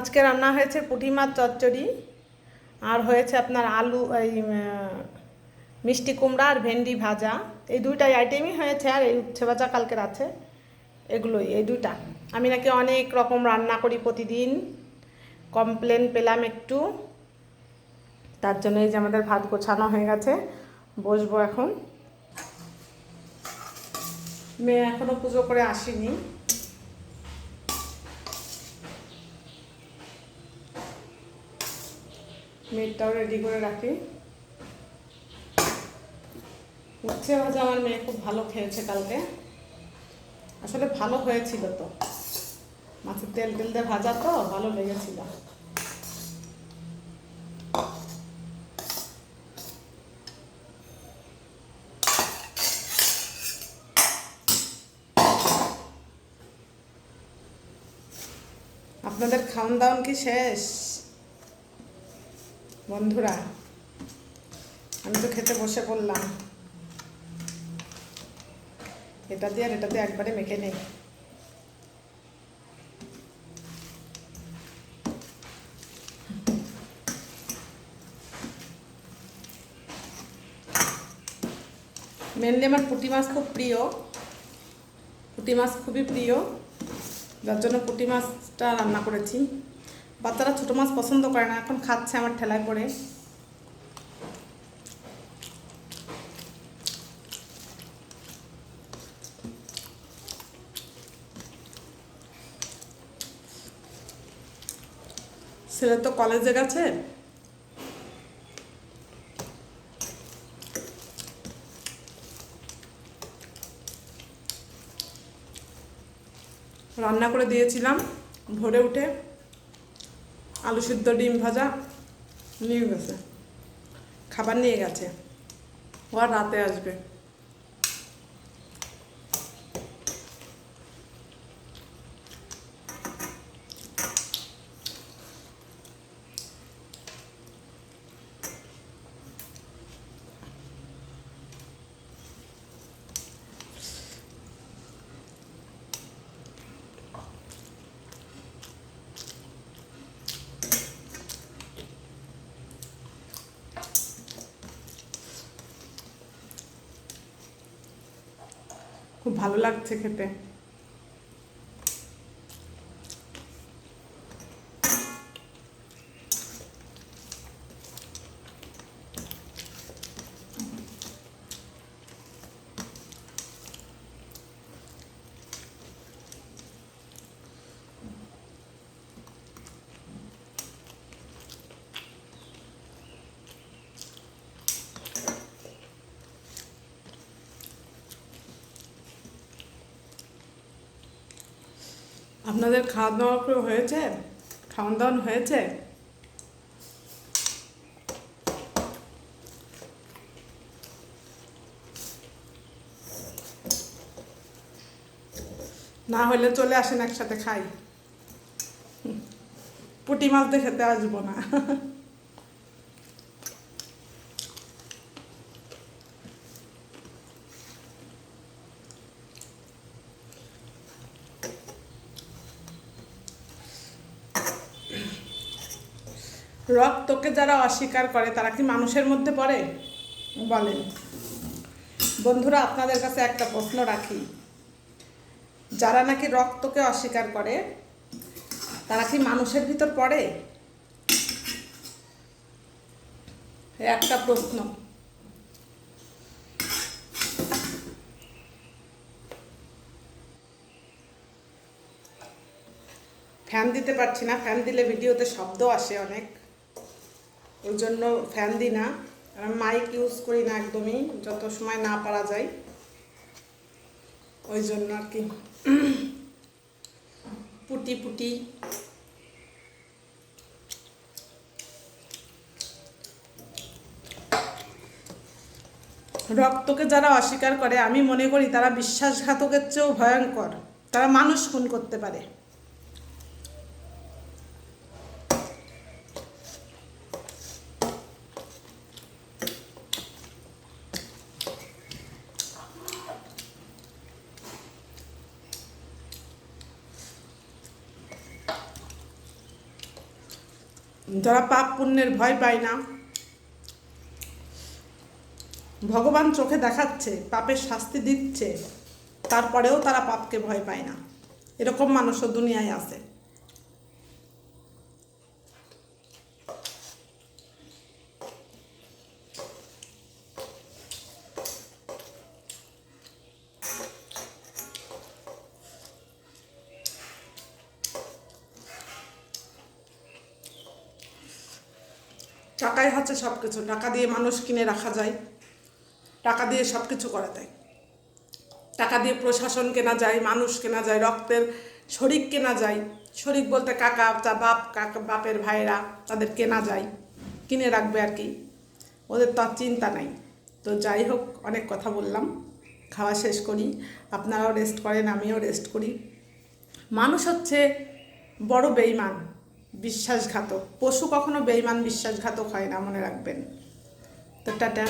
আজকে রান্না হয়েছে পুঁটি মাছ চচ্চড়ি, আর হয়েছে আপনার আলু, এই মিষ্টি কুমড়া আর ভেন্ডি ভাজা। এই দুইটাই আইটেমই হয়েছে, আর এই উচ্ছে ভাজা কালকের আছে। এগুলোই, এই দুইটা। আমি নাকি অনেক রকম রান্না করি প্রতিদিন। কমপ্লেন পেলাম একটু। তার জন্য এই যে আমাদের ভাত গোছানো হয়ে গেছে, বসবো এখন। মেয়ে এখনও পুজো করে আসেনি। মেয়েটাও রেডি করে রাখি। উচ্ছে ভাজা আমার মেয়ে খুব ভালো খেয়েছে কালকে। আসলে ভালো হয়েছিল তো। মাছের তেল তেল দিয়ে ভাজা তো, ভালো লেগেছিল। আপনাদের খাওয়ান দাওয়ান কি শেষ? বন্ধুরা, আমি তো খেতে বসে পড়লাম। এটা দিয়ে আর এটা দিয়ে একবারে মেখে নেই। মেনলি আমার পুঁটি মাছ খুব প্রিয়। পুঁটি মাছ খুবই প্রিয়। যার জন্য পুঁটি মাছটা রান্না করেছি। বাচ্চারা ছোটো মাছ পছন্দ করে না, এখন খাচ্ছে আমার ঠেলায় পড়ে। ছেলে তো কলেজে গেছে। রান্না করে দিয়েছিলাম, ভোরে উঠে আলু সিদ্ধ ডিম ভাজা নিয়ে গেছে। খাবার নিয়ে গেছে। ও রাতে আসবে। খুব ভালো লাগছে খেতে। আপনাদের খাওয়া দাওয়া হয়েছে? খাওয়ান দাওয়ান হয়েছে? না হলে চলে আসেন একসাথে খাই। পুটি মাছ দিয়ে খেতে আসব না। রক্তকে যারা অস্বীকার করে, তারা কি মানুষের মধ্যে পড়ে? বলেন। বন্ধুরা, আপনাদের কাছে একটা প্রশ্ন রাখি। যারা নাকি রক্তকে অস্বীকার করে, তারা কি মানুষের ভিতর পড়ে? একটা প্রশ্ন। ফ্যান দিতে পারছি না। ফ্যান দিলে ভিডিওতে শব্দ আসে অনেক। ওই জন্য ফ্যান দিই না। মাইক ইউজ করি না একদমই, যত সময় না পারা যায়। ওই জন্য আর কি। পুটি পুটি। রক্তকে যারা অস্বীকার করে, আমি মনে করি তারা বিশ্বাসঘাতকের চেয়েও ভয়ঙ্কর। তারা মানুষ খুন করতে পারে। যারা পাপ পুণ্যের ভয় পায় না, ভগবান চোখে দেখাচ্ছে, পাপের শাস্তি দিচ্ছে, তারপরেও তারা পাপকে ভয় পায় না। এরকম মানুষও দুনিয়ায় আছে। টাকাই হচ্ছে সব কিছু টাকা দিয়ে মানুষ কিনে রাখা যায়, টাকা দিয়ে সব কিছু করা যায়। টাকা দিয়ে প্রশাসন কেনা যায়, মানুষ কেনা যায়, রক্তের শরিক কেনা যায়। শরিক বলতে কাকা চা বাপ, কাকা, বাপের ভাইয়েরা, তাদের কেনা যায়, কিনে রাখবে আর কি। ওদের তো আর চিন্তা নাই। তো যাই হোক, অনেক কথা বললাম। খাওয়া শেষ করি। আপনারাও রেস্ট করেন, আমিও রেস্ট করি। মানুষ হচ্ছে বড় বেইমান বিশ্বাসঘাতক। পশু কখনো বেইমান বিশ্বাসঘাতক হয় না মনে রাখবেন। তো টাটা।